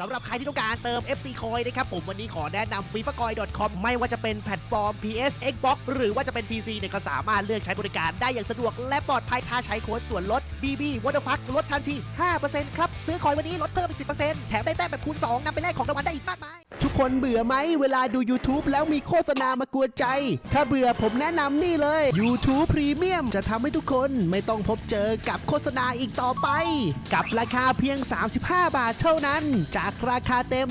สำหรับใครที่ต้องการเติม FC Coin นะครับผมวันนี้ขอแนะนำ f i f a c o i n c o m ไม่ว่าจะเป็นแพลตฟอร์ม PS Xbox หรือว่าจะเป็น PC เนี่ยก็สามารถเลือกใช้บริการได้อย่างสะดวกและปลอดภัยถ้าใช้โค้ดส่วนลด BB w a t e r f u c k ลดทันที 5%ครับ ซื้อคอยวันนี้ลดเพิ่มอีก 10%แถมได้แต้มแบบคูณ 2นำไปแลกของรางวัลได้อีกมากมาย ทุกคนเบื่อไหม เวลาดู YouTube แล้วมีโฆษณามากวนใจ ถ้าเบื่อผมแนะนำนี่เลย YouTube Premium จะทำให้ทุกคนไม่ต้องพบเจอกับโฆษณาอีกต่อไป กับราคาเพียง 35 บาทเท่านั้น จากราคาเต็ม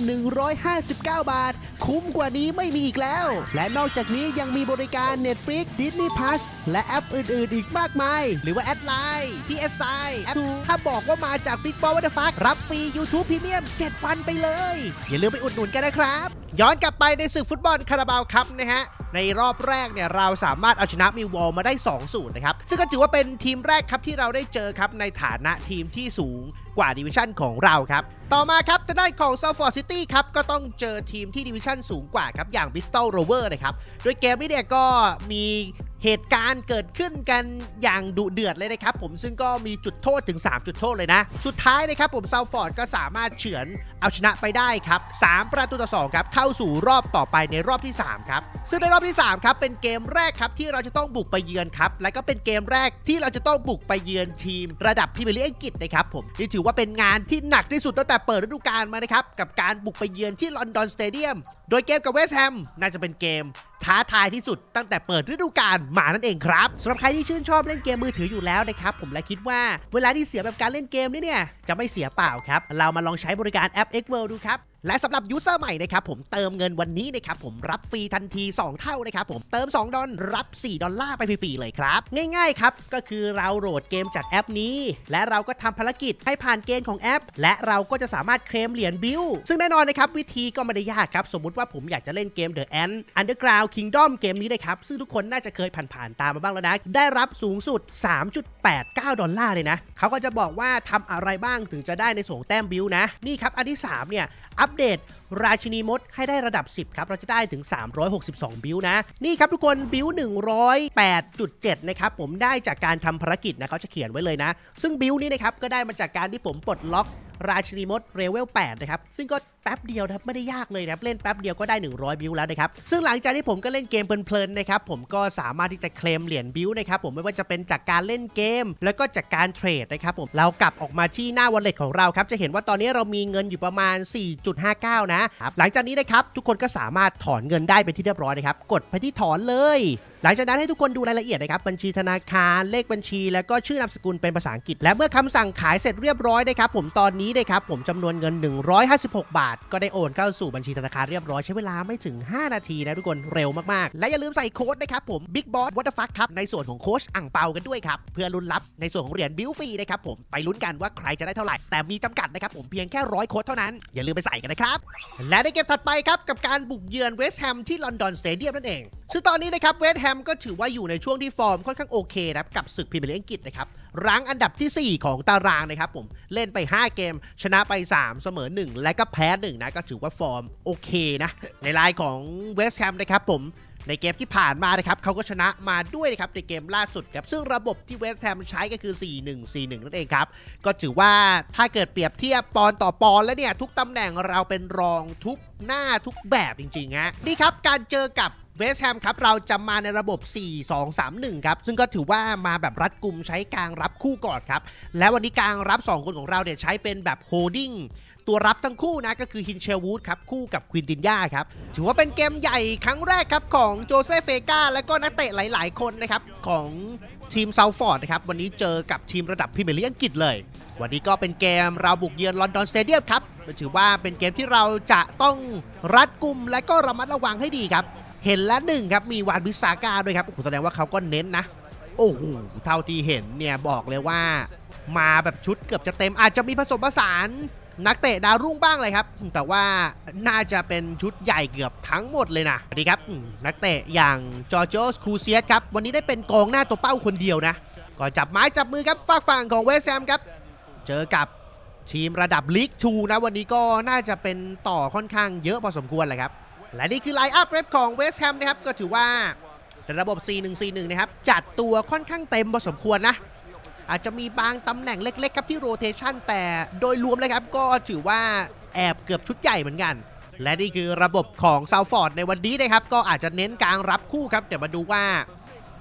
159 บาท คุ้มกว่านี้ไม่มีอีกแล้ว และนอกจากนี้ยังมีบริการ Netflix Disney Plus และแอปอื่น ๆ อีกมากมาย หรือว่าแอดไลน์ที่แอดไซน์แอปถ้าบอกว่ามาจาก Big Ball What the Fuck รับฟรี YouTube Premium 7วันไปเลย อย่าลืมไปอุดหนุนกันนะครับ ย้อนกลับไปในศึกฟุตบอลคาราบาวครับนะฮะในรอบแรกเนี่ยเราสามารถเอาชนะมิวอลมาได้ 2 0 นะครับ ซึ่งก็ถือว่าเป็นทีมแรกครับที่เราได้เจอครับในฐานะทีมที่สูงกว่าดิวิชั่นของเราครับ ต่อมาครับจะได้านของ s u f f o r d City ครับ ก็ต้องเจอทีมที่ดิวิชั่นสูงกว่าครับ อย่าง Bristol Rover นะครับ โดยเกมนี้เนี่ยก็มี เหตุการณ์เกิดขึ้นกันอย่างดุเดือดเลยนะครับผมซึ่งก็มีจุดโทษถึง 3 จุดโทษเลยนะ สุดท้ายนะครับผมซาฟอร์ดก็สามารถเฉือนเอาชนะไปได้ครับ 3 ประตูต่อ2ครับเข้าสู่รอบต่อไปในรอบที่ 3 ครับ ซึ่งในรอบที่ 3 ครับ เป็นเกมแรกครับที่เราจะต้องบุกไปเยือนครับ และก็เป็นเกมแรกที่เราจะต้องบุกไปเยือนทีม ระดับพรีเมียร์ลีกอังกฤษนะครับผมนี่ถือว่าเป็นงานที่หนักที่สุดตั้งแต่เปิดฤดูกาลมานะครับกับการบุกไปเยือนที่ลอนดอนสเตเดียมโดยเกมกับเวสต์แฮมน่าจะเป็นเกมท้าทายที่สุดตั้งแต่เปิดฤดูกาลมานั่นเองครับสำหรับใครที่ชื่นชอบเล่นเกมมือถืออยู่แล้วนะครับผมและคิดว่าเวลาที่เสียแบบการเล่นเกมนี่เนี่ยจะไม่เสียเปล่าครับเรามาลองใช้บริการแอป X World ดูครับ และสำหรับยูเซอร์ใหม่นะครับผมเติมเงินวันนี้นะครับผมรับฟรีทันที 2 เท่านะครับผมเติม 2 ดอลรับ 4 ดอลลาร์ไปฟรีๆเลยครับ ง่ายๆครับ ก็คือเราโหลดเกมจากแอปนี้ และเราก็ทำภารกิจให้ผ่านเกณฑ์ของแอป และเราก็จะสามารถเคลมเหรียญบิลซึ่งแน่นอนนะครับ วิธีก็ไม่ได้ยากครับ สมมุติว่าผมอยากจะเล่นเกม The Ant Underground Kingdom เกมนี้นะครับ ซึ่งทุกคนน่าจะเคยผ่านๆตามมาบ้างแล้วนะ ได้รับสูงสุด 3.89 ดอลลาร์เลยนะเขาก็จะบอกว่าทำอะไรบ้างถึงจะได้ในส่งแต้มบิลนะนี่ครับอันที่3เนี่ย อัปเดตราชินีมดให้ได้ระดับ 10 ครับ เราจะได้ถึง 362 บิลนะ นี่ครับทุกคนบิล108.7 นะครับ ผมได้จากการทำภารกิจนะเขาจะเขียนไว้เลยนะ ซึ่งบิลนี้นะครับ ก็ได้มาจากการที่ผมปลดล็อก ราชินีมดเรเวล8นะครับ ซึ่งก็แป๊บเดียวนะครับไม่ได้ยากเลยนะครับ เล่นแป๊บเดียวก็ได้ 100 บิลแล้วนะครับ ซึ่งหลังจากที่ผมก็เล่นเกมเพลินๆนะครับ ผมก็สามารถที่จะเคลมเหรียญบิลนะครับผมไม่ว่าจะเป็นจากการเล่นเกม แล้วก็จากการเทรดนะครับผมเรากลับออกมาที่หน้าวอลเล็ตของเราครับจะเห็นว่าตอนนี้เรามีเงินอยู่ประมาณ 4.59 นะครับหลังจากนี้นะครับทุกคนก็สามารถถอนเงินได้เป็นที่เรียบร้อยนะครับกดไปที่ถอนเลย หลังจากนั้นให้ทุกคนดูรายละเอียดนะครับบัญชีธนาคารเลขบัญชี แล้วก็ชื่อนามสกุลเป็นภาษาอังกฤษ และเมื่อคำสั่งขายเสร็จเรียบร้อยนะครับผมตอนนี้นะครับผมจำนวนเงิน 156 บาท ก็ได้โอนเข้าสู่บัญชีธนาคารเรียบร้อยใช้เวลาไม่ถึง 5 นาทีนะทุกคนเร็วมากๆ และอย่าลืมใส่โค้ดนะครับผม Big Boss What the fuck ครับในส่วนของโค้ชอ่างเปากันด้วยครับเพื่อลุ้นรับในส่วนของเหรียญบิลฟรีนะครับผมไปลุ้นกันว่าใครจะได้เท่าไหร่แต่มีจำกัดนะครับผมเพียงแค่ร้อยโค้ดเท่านั้นอย่าลืมไปใส่กันนะครับและในเกมถัดไปครับกับการบุกเยือนเวสต์แฮมที่ลอนดอนสเตเดียมนั่นเอง ซึ่งตอนนี้นะครับเวสต์แฮมก็ถือว่าอยู่ในช่วงที่ฟอร์มค่อนข้างโอเคนะครับกับศึกพรีเมียร์ลีกอังกฤษนะครับรั้งอันดับทีสี่4 ของตารางนะครับผมเล่นไป 5 เกม ชนะไป 3 เสมอ 1 และก็แพ้1นะก็ถือว่าฟอร์มโอเคนะในไลน์ของเวสต์แฮมนะครับผม ในเกมที่ผ่านมานะครับเขาก็ชนะมาด้วยนะครับในเกมล่าสุดครับซึ่งระบบที่เวสต์แฮมใช้ก็คือ 4-1-4-1 นั่นเองครับ ก็ถือว่าถ้าเกิดเปรียบเทียบปอนต่อปอนแล้วเนี่ยทุกตำแหน่งเราเป็นรองทุกหน้าทุกแบบจริงๆฮะนี่ครับการเจอกับเวสต์แฮมครับเราจะมาในระบบ 4-2-3-1 ครับ ซึ่งก็ถือว่ามาแบบรัดกุมใช้กลางรับคู่ก่อนครับ และวันนี้กลางรับ 2 คนของเราเนี่ยใช้เป็นแบบโฮดดิ้ง ตัวรับทั้งคู่นะก็คือฮินเชลวูดครับคู่กับควินตินยาครับถือว่าเป็นเกมใหญ่ครั้งแรกครับของโจเซฟเฟกาและก็นักเตะหลาย ๆ คนนะครับของทีมเซาฟอร์ดนะครับวันนี้เจอกับทีมระดับพรีเมียร์ลีกอังกฤษเลย วันนี้ก็เป็นเกมเราบุกเยือนลอนดอนสเตเดียมครับถือว่าเป็นเกมที่เราจะต้องรัดกุมและก็ระมัดระวังให้ดีครับ เห็นแล้วหนึ่งครับมีวานวิสาก้าด้วยครับโอ้โหแสดงว่าเขาก็เน้นนะ โอ้โหเท่าที่เห็นเนี่ยบอกเลยว่า มาแบบชุดเกือบจะเต็มอาจจะมีผสมผสาน นักเตะดาวรุ่งบ้างเลยครับ แต่ว่าน่าจะเป็นชุดใหญ่เกือบทั้งหมดเลยนะสวัสดีครับ นักเตะอย่างจอร์โจสคูเซียสครับ วันนี้ได้เป็นกองหน้าตัวเป้าคนเดียวนะ ก็จับไม้จับมือครับฝากฝั่งของเวสแฮมครับ เจอกับทีมระดับลีกทูนะวันนี้ก็น่าจะเป็นต่อค่อนข้างเยอะพอสมควรแหละครับ และนี่คือไลน์อัพเรฟของเวสแฮมนะครับ ก็ถือว่าระบบ 4-1-4-1 นะครับ จัดตัวค่อนข้างเต็มพอสมควรนะ อาจจะมีบางตำแหน่งเล็ก ๆ ครับที่โรเทชันแต่โดยรวมเลยครับก็ถือว่าแอบเกือบชุดใหญ่เหมือนกัน และนี่คือระบบของซาวฟอร์ดในวันนี้นะครับ ก็อาจจะเน้นการรับคู่ครับเดี๋ยวมาดูว่า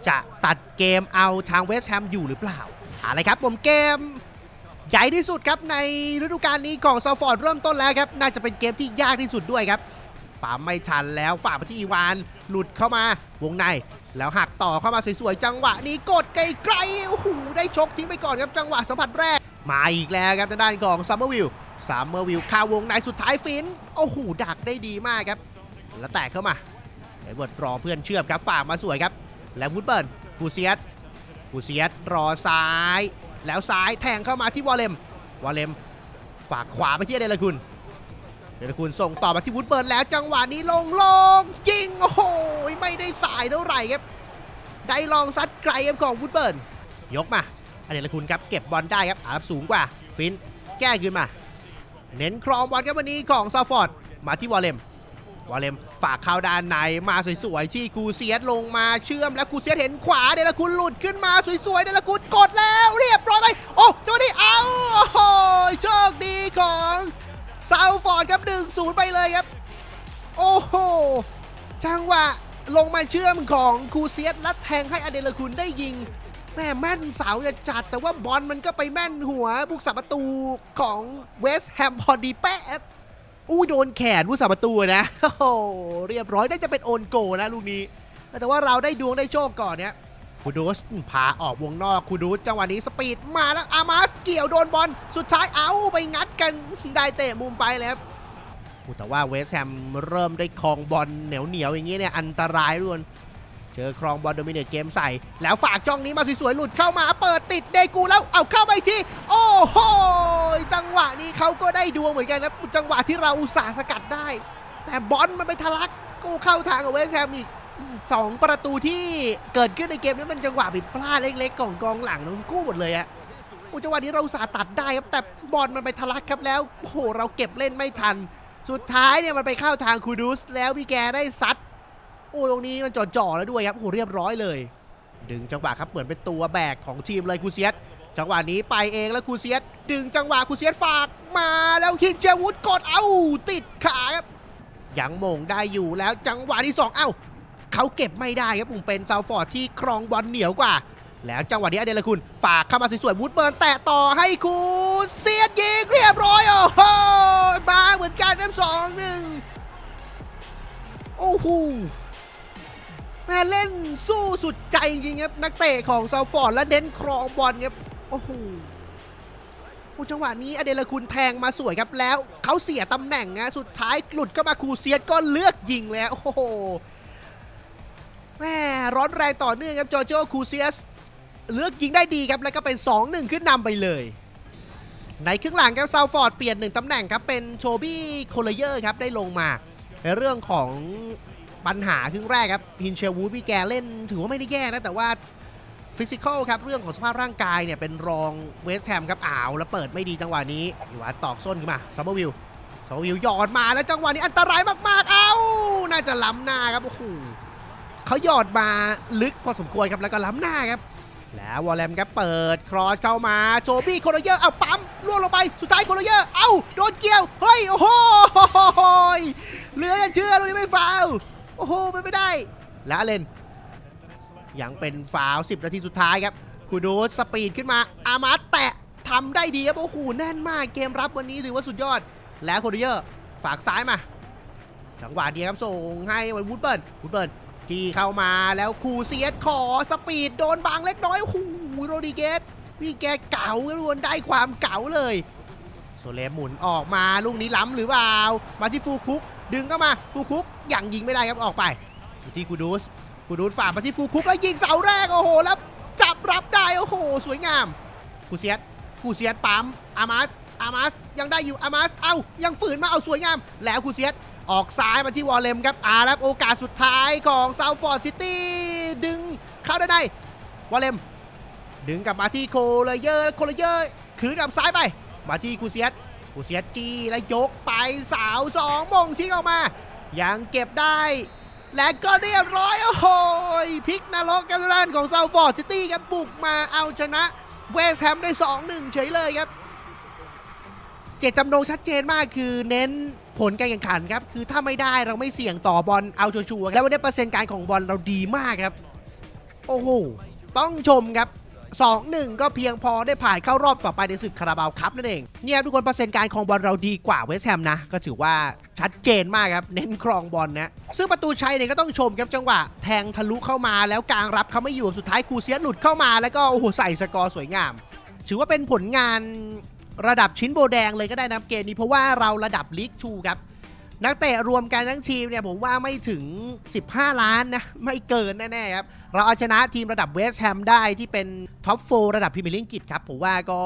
จะตัดเกมเอาทางเวสต์แฮมอยู่หรือเปล่าอะไรครับผมเกมใหญ่ที่สุดครับในฤดูกาลนี้ของซาวฟอร์ดเริ่มต้นแล้วครับ น่าจะเป็นเกมที่ยากที่สุดด้วยครับ ป่ามไม่ทันแล้วฝากไปที่อีวาน หลุดเข้ามาวงใน แล้วหักต่อเข้ามาสวยๆ จังหวะนี้กดไกลๆโอ้โหได้ชกทิ้งไปก่อนครับจังหวะสัมผัสแรก มาอีกแล้วครับทางด้านของซัมเมอร์วิลซัมเมอร์วิลเข้าวงในสุดท้ายฟินโอ้โหดักได้ดีมากครับ แล้วแตกเข้ามาเอ็ดเวิร์ดรอเพื่อนเชื่อมครับฝากมาสวยครับ แล้ววูดเบิร์นกูเซียสกูเซียสรอซ้าย แล้วซ้ายแทงเข้ามาที่วอลเลมวอลเลมฝากขวาไปที่เดลคุณ เดลคุณส่งต่อมาที่วูดเบิร์นแล้วจังหวะนี้ลงลงยิงโอ้โหไม่ได้สายเท่าไหร่ครับได้ลองซัดไกลครับของวูดเบิร์นยกมาอเดลคุณครับเก็บบอลได้ครับอาบสูงกว่า ฟินแก้คืนมา เน้นครองบอลครับวันนี้ของซาฟอร์ดมาที่วอลเลมวอลเลมฝากเข้าด้านในมาสวยๆที่กูเซียสลงมาเชื่อมแล้วกูเซียสเห็นขวาเดลคุณหลุดขึ้นมาสวยๆเดลคุณกดแล้วเรียบร้อยไปโอ้จังหวะนี้เอาโอ้โหโชคดีของ ซาวฟอร์ดครับ 1 0 ไปเลยครับ โอ้โห จังหวะลงมาเชื่อมของคูเซียสและแทงให้อเดลคุณได้ยิง แม่แม่นเสาจะจัด แต่ว่าบอลมันก็ไปแม่นหัวบุกสับประตูของเวสต์แฮมพอดีแป๊ะอู้โดนแขนผู้สาประตูนะ โอ้เรียบร้อยได้จะเป็นโอนโกนะลูกนี้ แต่ว่าเราได้ดวงได้โชคก่อนเนี่ย คูดูสพาออกวงนอกคูดูสจังหวะนี้สปีดมาแล้วอามาสเกี่ยวโดนบอลสุดท้ายเอาไปงัดกันได้เตะมุมไปแล้วแต่ว่าเวสแฮมเริ่มได้ครองบอลเหนียวเหนียวๆอย่างนี้เนี่ยอันตรายด้วยเจอครองบอลโดมิเนตเกมใส่ แล้วฝากจ้องนี้มาสวยๆหลุดเข้ามาเปิดติดเดกูแล้วเอาเข้าไปอีกทีโอ้โหจังหวะนี้เขาก็ได้ดวงเหมือนกันนะจังหวะที่เราอุตส่าห์สกัดได้ แต่บอลมันไปทะลักกูเข้าทางกับเวสแฮมอีก สองประตูที่เกิดขึ้นในเกมนี้มันจังหวะผิดพลาดเล็กๆของกองหลังทั้งคู่หมดเลยอะอ้จังหวะนี้เราสาตัดได้ครับแต่บอลมันไปทะลักครับแล้วโอ้โหเราเก็บเล่นไม่ทัน สุดท้ายเนี่ยมันไปเข้าทางคูดูสแล้วพี่แกได้ซัดโอ้ตรงนี้มันจ่อๆแล้วด้วยครับโอ้โหเรียบร้อยเลย ดึงจังหวะครับเหมือนเป็นตัวแบกของทีมเลยคูเซียสจังหวะนี้ไปเองแล้วคูเซียสดึงจังหวะคูเซียสฝากมาแล้วคิงเจวุฒกดเอ้าติดขาครับยังมงได้อยู่แล้วจังหวะที่สองเอ้า เขาเก็บไม่ได้ครับผมเป็นซาวฟอร์ดที่ครองบอลเหนียวกว่า แล้วจังหวะนี้อเดลคุณ ฝากเข้ามาสวยๆวูดเบิร์นแตะต่อให้คูเซียสยิงเรียบร้อยโอ้โหมาเหมือนกันนะสองหนึ่งโอ้โหแม่เล่นสู้สุดใจจริงครับนักเตะของซาวฟอร์ดและเน้นครองบอลครับโอ้โหโอ้จังหวะนี้อเดลคุณแทงมาสวยครับแล้วเขาเสียตำแหน่งนะสุดท้ายหลุดเข้ามาคูเซียสก็เลือกยิงแล้วโอ้โห แม่ร้อนแรงต่อเนื่องครับจอโจคูเซียสเลือกยิงได้ดีครับแล้วก็เป็น 2-1 ขึ้นนำไปเลย ในครึ่งหลังครับซาวฟอร์ดเปลี่ยนหนึ่งตำแหน่งครับเป็นโชบี้โคลเยอร์ครับได้ลงมา ในเรื่องของปัญหาครึ่งแรกครับพินเชลวูดพี่แกเล่นถือว่าไม่ได้แย่นะแต่ว่าฟิสิกอลครับเรื่องของสภาพร่างกายเนี่ยเป็นรองเวสแฮมครับอ้าวแล้วเปิดไม่ดีจังหวะนี้อยู่ว่าตอกส้นขึ้นมาซัมเมอร์วิลซัมเมอร์วิลหยอดมาแล้วจังหวะนี้อันตรายมากๆ เอ้า น่าจะล้ำหน้าครับโอ้โห เขาหยอดมาลึกพอสมควรครับแล้วก็ล้ำหน้าครับ แล้ววอลเลมครับเปิดครอสเข้ามาโจบี้โคโรเยอร์เอาปั๊มล่วงลงไปสุดท้ายโคโรเยอร์เอ้าโดนเกี่ยวเฮ้ยโอ้โหเหลือเชื่อตรงนี้ไม่ฟาวโอ้โหเป็นไม่ได้แล้วเลนยังเป็นฟาวล์10 นาทีสุดท้ายครับคูดูสสปีดขึ้นมาอามาแตะทำได้ดีครับโอ้โหแน่นมากเกมรับวันนี้ถือว่าสุดยอด แล้วโคโรเยอร์ฝากซ้ายมาจังหวะเดียวครับส่งให้วันวูดเบิร์นวูดเบิร์น จีเข้ามาแล้วคูเซียสขอสปีดโดนบางเล็กน้อยโอ้โหโรดิเกสพี่แกเก๋าล้วนได้ความเก๋าเลยโซเลมหมุนออกมาลูกนี้ล้ำหรือเปล่า มาที่ฟูคุก ดึงเข้ามาฟูคุกยังยิงไม่ได้ครับออกไปอยู่ที่กูดูสกูดูสฝ่ามาที่ฟูคุกแล้วยิงเสาแรกโอ้โหแล้วจับรับได้โอ้โห สวยงามคูเซียสคูเซียสปั๊มอามาส อามาสยังได้อยู่อามาสเอายังฝืนมาเอาสวยงาม แล้วคูเซียสออกซ้ายมาที่วอลเลมครับอาแล้วโอกาสสุดท้ายของซาวฟอร์ดซิตี้ดึงเข้าได้ได้วอลเลมดึงกลับมาที่โคเลเยอร์โคเลเยอร์คืนกับซ้ายไป มาที่คูเซียสคูเซียสจีและยกไปสาวสองมงทิ้งออกมา ยังเก็บได้ และก็เรียบร้อยโอ้โหพลิกนรกกันด้านของซาวฟอร์ดซิตี้ครับบุกมาเอาชนะเวสต์แฮมได้ 2-1 เฉยเลยครับ เจตจำนงชัดเจนมากคือเน้นผลการแข่งขันครับ คือถ้าไม่ได้เราไม่เสี่ยงต่อบอลเอาชัวร์ๆแล้ววันนี้เปอร์เซ็นต์การของบอลเราดีมากครับ โอ้โห ต้องชมครับ2-1ก็เพียงพอได้ผ่านเข้ารอบต่อไปในศึกคาราบาวครับนั่นเอง เนี่ยทุกคนเปอร์เซ็นต์การครองบอลเราดีกว่าเวสแฮมนะ ก็ถือว่าชัดเจนมากครับ เน้นครองบอลนะ ซึ่งประตูชัยเนี่ยก็ต้องชมครับจังหวะ แทงทะลุเข้ามาแล้วกลางรับเขาไม่อยู่สุดท้ายคูเซียหลุดเข้ามาแล้วก็โอ้โหใส่สกอร์สวยงาม ถือว่าเป็นผลงาน ระดับชิ้นโบแดงเลยก็ได้นะเกมนี้เพราะว่าเราระดับลีกทูครับนักเตะรวมกันทั้งทีมเนี่ยผมว่าไม่ถึง 15 ล้านนะ ไม่เกินแน่ๆครับ เราเอาชนะทีมระดับเวสต์แฮมได้ที่เป็นท็อปโฟระดับพรีเมียร์ลีกอังกฤษครับ ผมว่าก็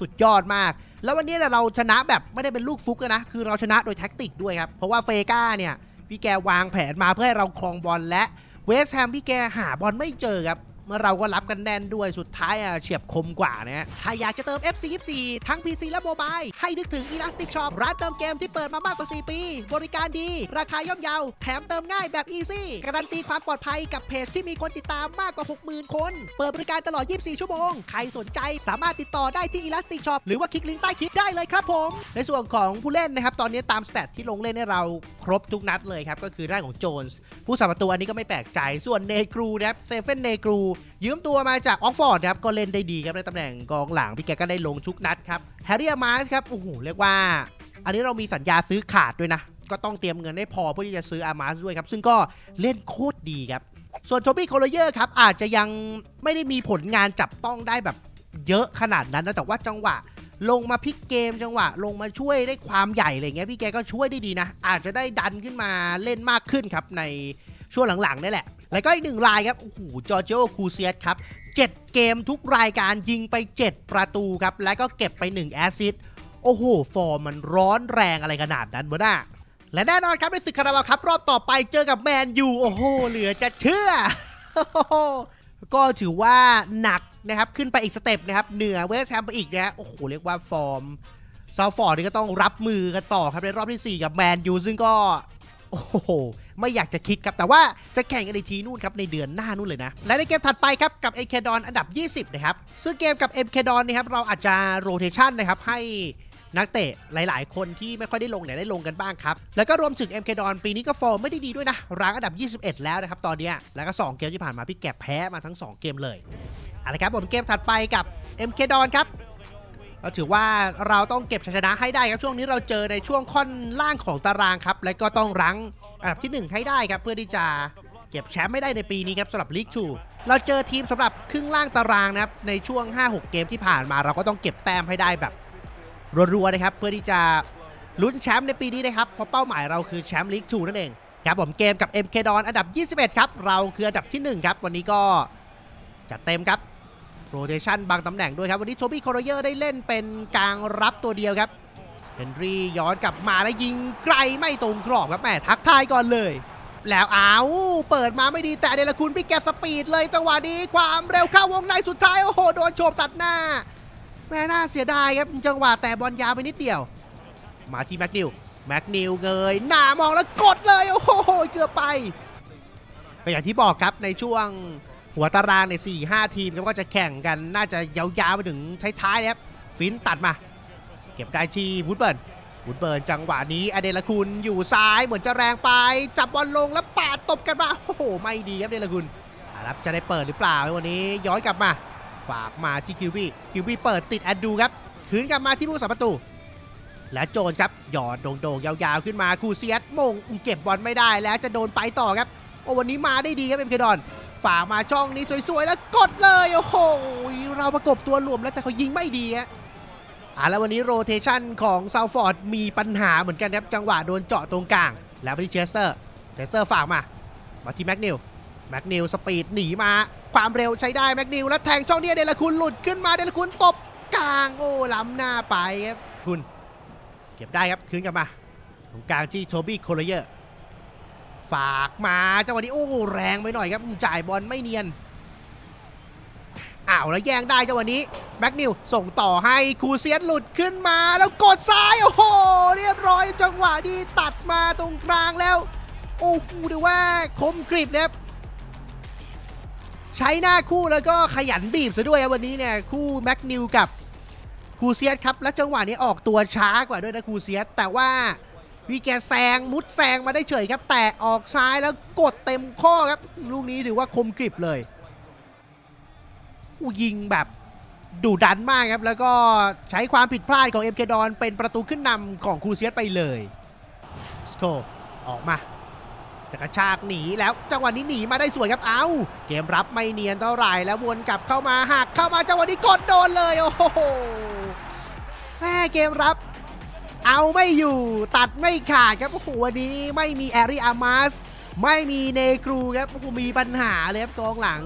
สุดยอดมาก แล้ววันนี้เราชนะแบบไม่ได้เป็นลูกฟุกนะ คือเราชนะโดยแท็กติกด้วยครับ เพราะว่าเฟก้าเนี่ย พี่แกวางแผนมาเพื่อให้เราครองบอลและเวสต์แฮมพี่แกหาบอลไม่เจอครับ เมื่อเราก็รับกันแน่นด้วยสุดท้ายอะเฉียบคมกว่านะฮะถ้าอยากจะเติม FC 24ทั้ง PC และโมบายให้นึกถึง Elastic Shop ร้านเติมเกมที่เปิดมามากกว่า 4 ปี บริการดี ราคาย่อมเยา แถมเติมง่ายแบบ Easy การันตีความปลอดภัยกับเพจที่มีคนติดตามมากกว่า 60,000 คน เปิดบริการตลอด 24 ชั่วโมง ใครสนใจสามารถติดต่อได้ที่ Elastic Shop หรือว่าคลิกลิงก์ใต้คลิปได้เลยครับผม ในส่วนของผู้เล่นนะครับ ตอนนี้ตามสเตตที่ลงเล่นให้เราครบทุกนัดเลยครับ ก็คือด้านของโจนส์ผู้สาประตูอันนี้ก็ไม่แปลกใจ ส่วนเนกรูนะครับเซเฟนเนกรูยืมตัวมาจากออกฟอร์ดครับก็เล่นได้ดีครับในตำแหน่งกองหลังพี่แกก็ได้ลงทุกนัดครับแฮร์รี่มาร์สครับโอ้โหเรียกว่า อันนี้เรามีสัญญาซื้อขาดด้วยนะ ก็ต้องเตรียมเงินให้พอเพื่อที่จะซื้ออามาร์สด้วยครับ ซึ่งก็เล่นโคตรดีครับ ส่วนโทบี้โคลเยอร์ครับอาจจะยังไม่ได้มีผลงานจับต้องได้แบบเยอะขนาดนั้นนะแต่ว่าจังหวะลงมาพลิกเกมจังหวะ ลงมาช่วยได้ความใหญ่อะไรเงี้ยพี่แกก็ช่วยได้ดีนะ อาจจะได้ดันขึ้นมาเล่นมากขึ้นครับในช่วงหลังๆนี่แหละ แล้วก็อีกหนึ่งรายครับ โอ้โห จอร์เจโอคูเซียสครับ 7 เกมทุกรายการยิงไป 7 ประตูครับ แล้วก็เก็บไป 1 แอสซิสต์โอ้โห ฟอร์มมันร้อนแรงอะไรขนาดนั้นวะน่ะและแน่นอนครับในศึกคาราบาครับ รอบต่อไปเจอกับแมนยูโอ้โห เหลือจะเชื่อ ก็ถือว่าหนักนะครับขึ้นไปอีกสเต็ปนะครับ เหนือเวสต์แฮมไปอีกนะฮะโอ้โห เรียกว่าฟอร์มซาวฟอร์ดนี่ก็ต้องรับมือกันต่อครับในรอบที่ 4 กับแมนยูซึ่งก็ โอ้โห ไม่อยากจะคิดครับ แต่ว่าจะแข่งกันในทีนู่นครับ ในเดือนหน้านู่นเลยนะ และในเกมถัดไปครับ กับเอเคดอนอันดับ 20 นะครับ ซึ่งเกมกับเอเคดอนนะครับ เราอาจจะโรเทชันนะครับ ให้นักเตะหลาย ๆ คนที่ไม่ค่อยได้ลงเนี่ยได้ลงกันบ้างครับ แล้วก็รวมถึง MK ดอนปีนี้ก็ฟอร์มไม่ได้ดีด้วยนะ รั้งอันดับ 21 แล้วนะครับ ตอนเนี้ยแล้วก็ 2 เกมที่ผ่านมาพี่แกบแพ้มาทั้ง 2 เกมเลยเอาละครับผมเกมถัดไปกับ MK ดอนครับ เราถือว่าเราต้องเก็บชัยชนะให้ได้ครับช่วงนี้เราเจอในช่วงค่อนล่างของตารางครับ และก็ต้องรั้งอันดับที่ 1 ให้ได้ครับ เพื่อที่จะเก็บแชมป์ไม่ได้ในปีนี้ครับสำหรับลีกทูเราเจอทีมสำหรับครึ่งล่างตารางนะครับในช่วง 5-6 เกมที่ผ่านมา เราก็ต้องเก็บแต้มให้ได้แบบรัวๆนะครับ เพื่อที่จะลุ้นแชมป์ในปีนี้นะครับเพราะเป้าหมายเราคือแชมป์ลีกทูนั่นเองครับผมเกมกับ MK ดอนอันดับ 21 ครับ เราคืออันดับที่ 1 ครับ วันนี้ก็จัดเต็มครับ โรเทชันบางตำแหน่งด้วยครับ วันนี้โทบี้คโรเยอร์ได้เล่นเป็นกลางรับตัวเดียวครับเฮนรี่ย้อนกลับมาแล้วยิงไกลไม่ตรงกรอบครับแหมทักทายก่อนเลย แล้วอ้าวเปิดมาไม่ดีแต่เดลคุณพี่แกสปีดเลยจังหวะนี้ความเร็วเข้าวงในสุดท้าย โอ้โห โดนโฉบตัดหน้า แม่น่าเสียดายครับจังหวะแต่บอลยาวไปนิดเดียว มาที่แม็กนิวแม็กนิวเงยหน้ามองแล้วกดเลย โอ้โห เกือบไปก็อย่างที่บอกครับในช่วง หัวตารางใน4ี่ห้าทีมครับก็จะแข่งกันน่าจะยาวๆไปถึงท้ายๆครับฟินตัดมา เก็บได้ที่วูดเบิร์นวูดเบิร์นจังหวะนี้อเดลคุณอยู่ซ้ายเหมือนจะแรงไป จับบอลลงแล้วปาดตบกันมาโอ้โหไม่ดีครับเดลคุณอะครับจะได้เปิดหรือเปล่าวันนี้ย้อนกลับมา ฝากมาที่คิวบี้คิวบี้เปิดติดแอดดูครับคืนกลับมาที่ผู้สาประตู และโจนครับหยอดโด่งๆยาวๆขึ้นมาคูเซียสมงเก็บบอลไม่ได้แล้วจะโดนไปต่อครับโอ้วันนี้มาได้ดีครับเอ็มเคดอน ฝามาช่องนี้สวยๆ แล้วกดเลย โอ้โห เราประกบตัวรวมแล้วแต่เขายิงไม่ดีฮะอ่าแล้ววันนี้โรเทชันของซาวฟอร์ดมีปัญหาเหมือนกันครับจังหวะโดนเจาะตรงกลาง แล้วไปที่เชสเตอร์เชสเตอร์ฝากมา มาที่แม็กนิวแม็กนิวสปีดหนีมา ความเร็วใช้ได้แม็กนิวแล้วแทงช่องนี้เดลคุณหลุดขึ้นมาเดลคุณตบกลางโอ้ล้ำหน้าไปครับคุณ เก็บได้ครับคืนกลับมาตรงกลางที่โทบี้โคลเยอร์ ฝากมาจังหวะนี้โอ้โหแรงไปหน่อยครับจ่ายบอลไม่เนียนอ้าวแล้วแย่งได้จังหวะนี้แบ็กนิวส่งต่อให้คูเซียนหลุดขึ้นมาแล้วกดซ้ายโอ้โหเรียบร้อยจังหวะนี้ตัดมาตรงกลางแล้ว โอ้โหดูว่าคมกริบนะครับใช้หน้าคู่แล้วก็ขยันบีบซะด้วยวันนี้เนี่ยคู่แม็กนิวกับคูเซียสครับแล้วจังหวะนี้ออกตัวช้ากว่าด้วยนะคูเซียสแต่ว่า วีแกแซงมุดแซงมาได้เฉยครับ แต่ออกซ้ายแล้วกดเต็มข้อครับ ลูกนี้ถือว่าคมกริบเลยอู้ยิงแบบดุดันมากครับ แล้วก็ใช้ความผิดพลาดของเอ็มเคดอนเป็นประตูขึ้นนำของคูเซียสไปเลยสโคออกมาจะกระชากหนีแล้วจังหวะนี้หนีมาได้สวยครับ เอาเกมรับไม่เนียนเท่าไหร่แล้ววนกลับเข้ามาหักเข้ามาจังหวะนี้กดโดนเลย โอ้โหแม่เกมรับ เอาไม่อยู่ตัดไม่ขาดครับโอ้โหวันนี้ไม่มีแอริอามาสไม่มีเนกรูครับโอ้โหมีปัญหาเลยครับกองหลัง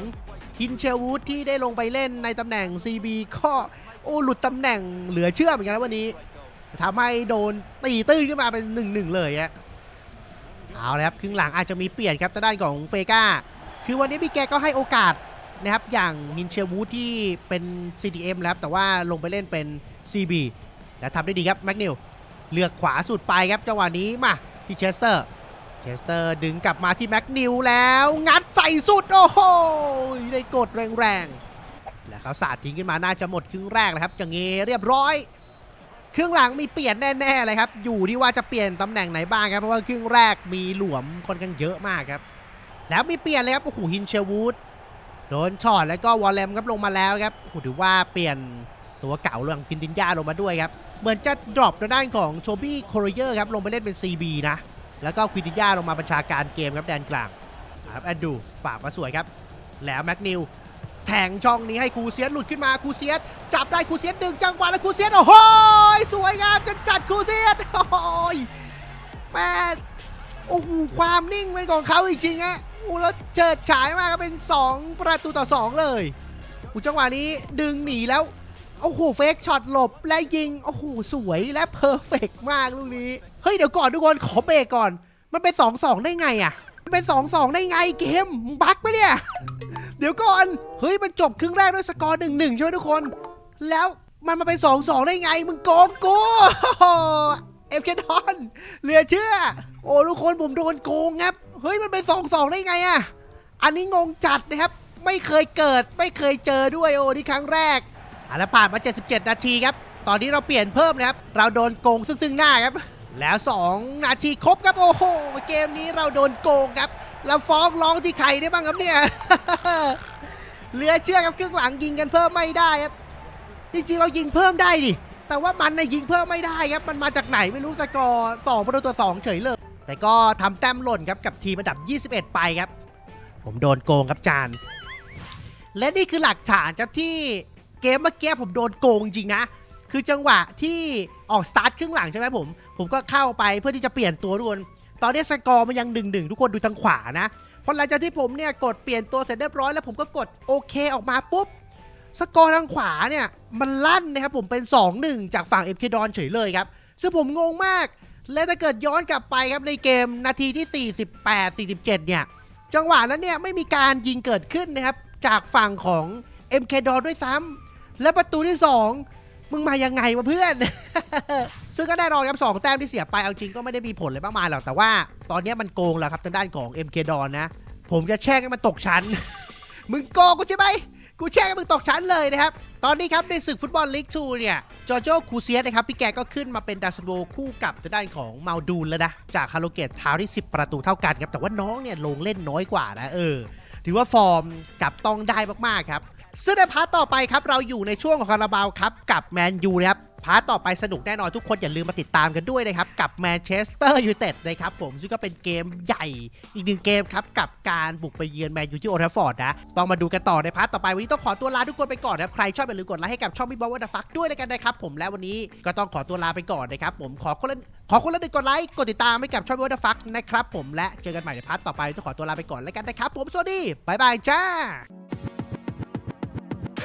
คินเชลวูดที่ได้ลงไปเล่นในตำแหน่ง CB ก็โอ้หลุดตำแหน่งเหลือเชื่อเหมือนกันนะวันนี้ทำให้โดนตีตื้นขึ้นมาเป็นหนึ่งหนึ่งเลยอะเอาละครับครึ่งหลังอาจจะมีเปลี่ยนครับทางด้านของเฟกาคือวันนี้พี่แกก็ให้โอกาสนะครับอย่างฮินเชลวูดที่เป็น CDM แล้วแต่ว่าลงไปเล่นเป็น CB และทำได้ดีครับแม็กนิว เลือกขวาสุดไปครับจังหวะนี้มาที่เชสเตอร์เชสเตอร์ดึงกลับมาที่แม็กนิวแล้ว งัดใส่สุด โอ้โหได้กดแรงๆ และเขาสาดทิ้งขึ้นมาน่าจะหมดครึ่งแรกนะครับจังเงเรียบร้อยครึ่งหลังมีเปลี่ยนแน่ๆเลยครับ อยู่ที่ว่าจะเปลี่ยนตำแหน่งไหนบ้างครับ เพราะว่าครึ่งแรกมีหลวมค่อนข้างเยอะมากครับ แล้วมีเปลี่ยนเลยครับ โอ้โห ฮินเชวูดโดนช็อตแล้วก็วอลเลมครับลงมาแล้วครับโอ้โหถือว่าเปลี่ยน ตัวเก่าเรื่องกินตินยาลงมาด้วยครับ เหมือนจะดรอปทางด้านของโชบี้โครเยอร์ครับลงไปเล่นเป็น CB นะ แล้วก็ควินตินยาลงมาบัญชาการเกมครับแดนกลางครับแอนดูฝากมาสวยครับ แล้วแม็กนิวแทงช่องนี้ให้คูเซียสหลุดขึ้นมาคูเซียสจับได้คูเซียสดึงจังหวะแล้วคูเซียสโอ้โหสวยงามจัดจัดคูเซียสโอ้โหแม่โอ้โหความนิ่งเป็นของเขาจริงฮะโอ้แล้วเจิดฉายมากเป็น 2 ประตูต่อ 2 เลยอ้จังหวะนี้ดึงหนีแล้ว โอ้โหเฟกช็อตหลบและยิง โอ้โหสวยและเพอร์เฟกมากลูกนี้ เฮ้ยเดี๋ยวก่อนทุกคนขอเบรกก่อน มันเป็น2-2ได้ไงอะมันเป็น2-2ได้ไงเกมบั๊กปะเนี่ย เดี๋ยวก่อน เฮ้ยมันจบครึ่งแรกด้วยสกอร์หนึ่งหนึ่งใช่ไหมทุกคน แล้วมันมาเป็นสองสองได้ไง มึงโกงกูเอฟเคดอนเหลือเชื่อ โอ้ทุกคนผมโดนโกงครับ เฮ้ยมันเป็นสองสองได้ไงอะอันนี้งงจัดนะครับ ไม่เคยเกิดไม่เคยเจอด้วยโอ้นี่ครั้งแรก อะแล้วผ่านมา 77 นาทีครับ ตอนนี้เราเปลี่ยนเพิ่มนะครับ เราโดนโกงซึ่งซึ่งหน้าครับ แล้ว 2 นาทีครบครับ โอ้โห เกมนี้เราโดนโกงครับ เราฟ้องร้องที่ใครได้บ้างครับเนี่ย เหลือเชื่อครับครึ่งหลังยิงกันเพิ่มไม่ได้ครับ จริงๆเรายิงเพิ่มได้ดิ แต่ว่ามันนะยิงเพิ่มไม่ได้ครับ มันมาจากไหนไม่รู้สกอร์สองประตูต่อสองเฉยเลย แต่ก็ทำแต้มหล่นครับกับทีมอันดับ 21 ไปครับ ผมโดนโกงครับจาน และนี่คือหลักฐานครับที่ เกมเมื่อกี้ผมโดนโกงจริงนะ คือจังหวะที่ออกสตาร์ทครึ่งหลังใช่ไหมผม ผมก็เข้าไปเพื่อที่จะเปลี่ยนตัวทุกคน ตอนนี้สกอร์มันยังดึงดึงทุกคนดูทางขวานะ พอหลังจากที่ผมเนี่ยกดเปลี่ยนตัวเสร็จเรียบร้อยแล้วผมก็กดโอเคออกมาปุ๊บสกอร์ทางขวาเนี่ยมันลั่นนะครับผมเป็น 2-1 จากฝั่งเอ็มเคดอนเฉยเลยครับ ซึ่งผมงงมาก และถ้าเกิดย้อนกลับไปครับในเกมนาทีที่ 48 47 เนี่ย จังหวะนั้นเนี่ยไม่มีการยิงเกิดขึ้นนะครับ จากฝั่งของ MK ดอด้วยซ้ำ และประตูที่2มึงมายังไงวะเพื่อน ซึ่งก็แน่นอนครับสองแต้มที่เสียไปเอาจริงก็ไม่ได้มีผลอะไรมากมายหรอก แต่ว่าตอนนี้มันโกงแล้วครับทางด้านของ MK ดอนนะ ผมจะแช่งให้มันตกชั้น มึงโกงกูใช่ไหม กูแช่งให้มึงตกชั้นเลยนะครับ ตอนนี้ครับในศึกฟุตบอลลีก2เนี่ย จอร์โจคูเซียสนะครับ พี่แกก็ขึ้นมาเป็นดาสโวคู่กับทางด้านของเมาดูนแล้วนะ จากฮาโลเกตเท้าที่ 10 ประตูเท่ากันครับ แต่ว่าน้องเนี่ยลงเล่นน้อยกว่านะเออ ถือว่าฟอร์มกับต้องได้มากๆครับ ซึ่งในพาร์ทต่อไปครับเราอยู่ในช่วงของคาราบาวครับกับแมนยูนะครับพาร์ทต่อไปสนุกแน่นอนทุกคนอย่าลืมมาติดตามกันด้วยนะครับกับแมนเชสเตอร์ยูไนเต็ดนะครับผมซึ่งก็เป็นเกมใหญ่อีกหนึ่งเกมครับกับการบุกไปเยือนแมนยูที่โอลด์แทฟฟอร์ดนะต้องมาดูกันต่อในพาร์ทต่อไปวันนี้ต้องขอตัวลาทุกคนไปก่อนนะครับใครชอบอย่าลืมกดไลค์ให้กับช่องบิ๊กบอลวัตฟักด้วยแล้วกันนะครับผมและวันนี้ก็ต้องขอตัวลาไปก่อนนะครับผมขอคนละขอคนละหนึ่งกดไลค์กดติดตามให้กับช่องบิ๊กบอลวัตฟักนะครับผมและเจอกันใหม่ในพาร์ทต่อไปต้องขอตัวลาไปก่อนแล้วกันนะครับผมสวัสดีบายบายจ้า